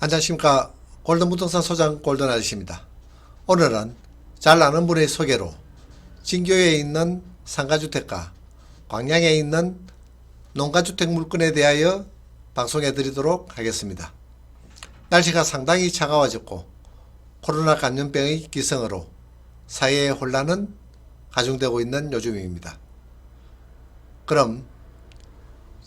안녕하십니까 골든부동산 소장 골든 아저씨입니다. 오늘은 잘 아는 분의 소개로 진교에 있는 상가주택과 광양에 있는 농가주택 물건에 대하여 방송해 드리도록 하겠습니다. 날씨가 상당히 차가워졌고 코로나 감염병의 기승으로 사회의 혼란은 가중되고 있는 요즘입니다. 그럼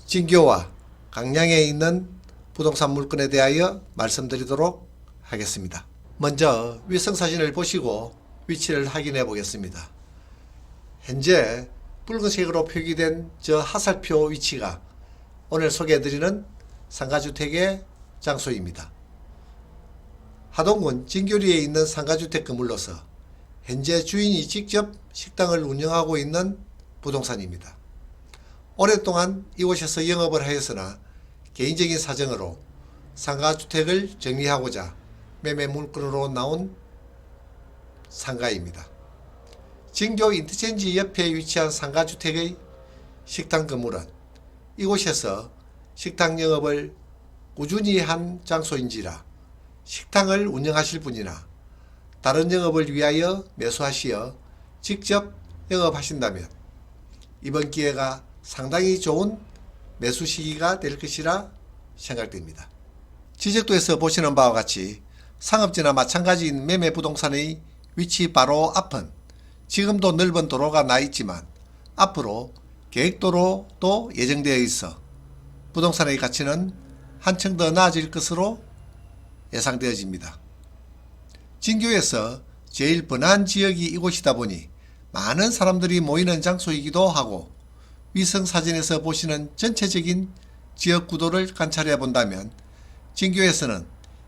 진교와 강양에 있는 부동산 물건에 대하여 말씀드리도록 하겠습니다. 먼저 위성 사진을 보시고 위치를 확인해 보겠습니다. 현재 붉은색으로 표기된 저 하살표 위치가 오늘 소개해드리는 상가주택의 장소입니다. 하동군 진교리에 있는 상가주택 건물로서 현재 주인이 직접 식당을 운영하고 있는 부동산입니다. 오랫동안 이곳에서 영업을 하였으나 개인적인 사정으로 상가주택을 정리하고자 매매 물건으로 나온 상가입니다. 진교 인터체인지 옆에 위치한 상가주택의 식당 건물은 이곳에서 식당 영업을 꾸준히 한 장소인지라 식당을 운영하실 분이나 다른 영업을 위하여 매수하시어 직접 영업하신다면 이번 기회가 상당히 좋은 매수 시기가 될 것이라 생각됩니다. 지적도에서 보시는 바와 같이 상업지나 마찬가지인 매매 부동산의 위치 바로 앞은 지금도 넓은 도로가 나 있지만 앞으로 계획도로도 예정되어 있어 부동산의 가치는 한층 더 나아질 것으로 예상되어집니다. 진교에서 제일 번화한 지역이 이곳이다 보니 많은 사람들이 모이는 장소이기도 하고 위성 사진에서 보시는 전체적인 지역 구도를 관찰해 본다면 진교에서는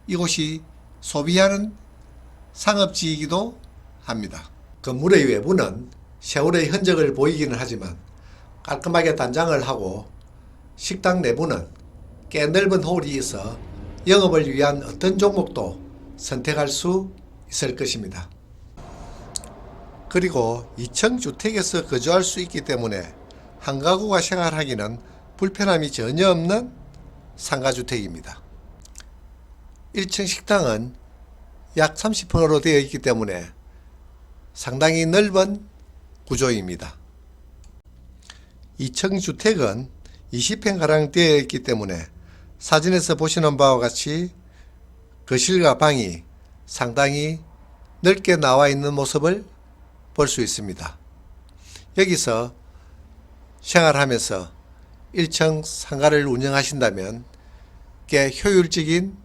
이곳이 소비하는 상업지이기도 합니다. 건물의 외부는 세월의 흔적을 보이기는 하지만 깔끔하게 단장을 하고 식당 내부는 꽤 넓은 홀이 있어 영업을 위한 어떤 종목도 선택할 수 있을 것입니다. 그리고 2층 주택에서 거주할 수 있기 때문에 한 가구가 생활하기는 불편함이 전혀 없는 상가주택입니다. 1층 식당은 약 30평으로 되어 있기 때문에 상당히 넓은 구조입니다. 2층 주택은 20평가량 되어 있기 때문에 사진에서 보시는 바와 같이 거실과 방이 상당히 넓게 나와 있는 모습을 볼 수 있습니다. 여기서 생활하면서 1층 상가를 운영하신다면 꽤 효율적인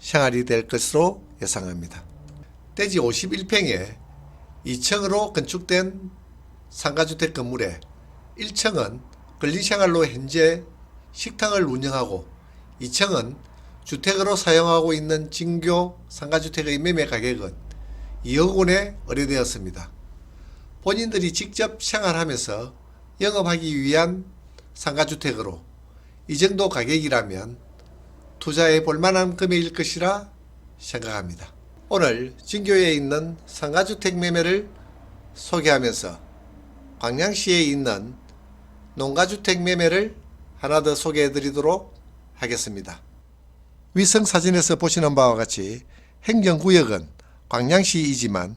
생활이 될 것으로 예상합니다. 대지 51평에 2층으로 건축된 상가주택 건물에 1층은 근린생활로 현재 식당을 운영하고 2층은 주택으로 사용하고 있는 진교 상가주택의 매매 가격은 2억 원에 의뢰되었습니다. 본인들이 직접 생활하면서 영업하기 위한 상가주택으로 이 정도 가격이라면 투자해 볼 만한 금액일 것이라 생각합니다. 오늘 진교에 있는 상가주택 매매를 소개하면서 광양시에 있는 농가주택 매매를 하나 더 소개해 드리도록 하겠습니다. 위성 사진에서 보시는 바와 같이 행정구역은 광양시이지만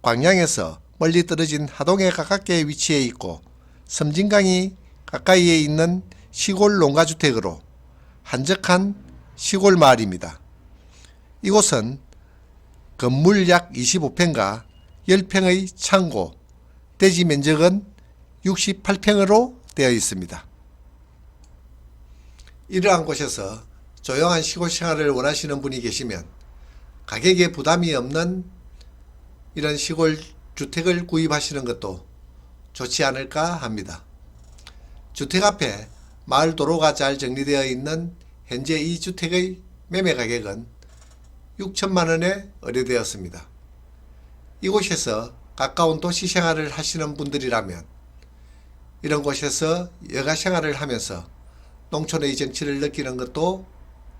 광양에서 멀리 떨어진 하동에 가깝게 위치해 있고 섬진강이 가까이에 있는 시골 농가주택으로 한적한 시골 마을입니다. 이곳은 건물 약 25평과 10평의 창고, 대지 면적은 68평으로 되어 있습니다. 이러한 곳에서 조용한 시골 생활을 원하시는 분이 계시면 가격에 부담이 없는 이런 시골 주택을 구입하시는 것도 좋지 않을까 합니다. 주택 앞에 마을 도로가 잘 정리되어 있는 현재 이 주택의 매매 가격은 6천만 원에 의뢰되었습니다. 이곳에서 가까운 도시 생활을 하시는 분들이라면 이런 곳에서 여가 생활을 하면서 농촌의 정치를 느끼는 것도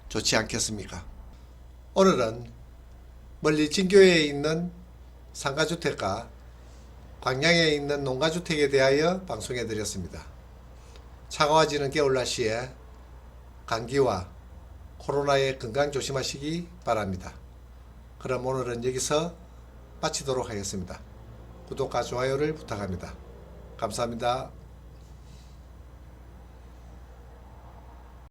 좋지 않겠습니까? 오늘은 멀리 진교에 있는 상가주택과 광양에 있는 농가주택에 대하여 방송해 드렸습니다. 차가워지는 겨울 날씨에 감기와 코로나에 건강 조심하시기 바랍니다. 그럼 오늘은 여기서 마치도록 하겠습니다. 구독과 좋아요를 부탁합니다. 감사합니다.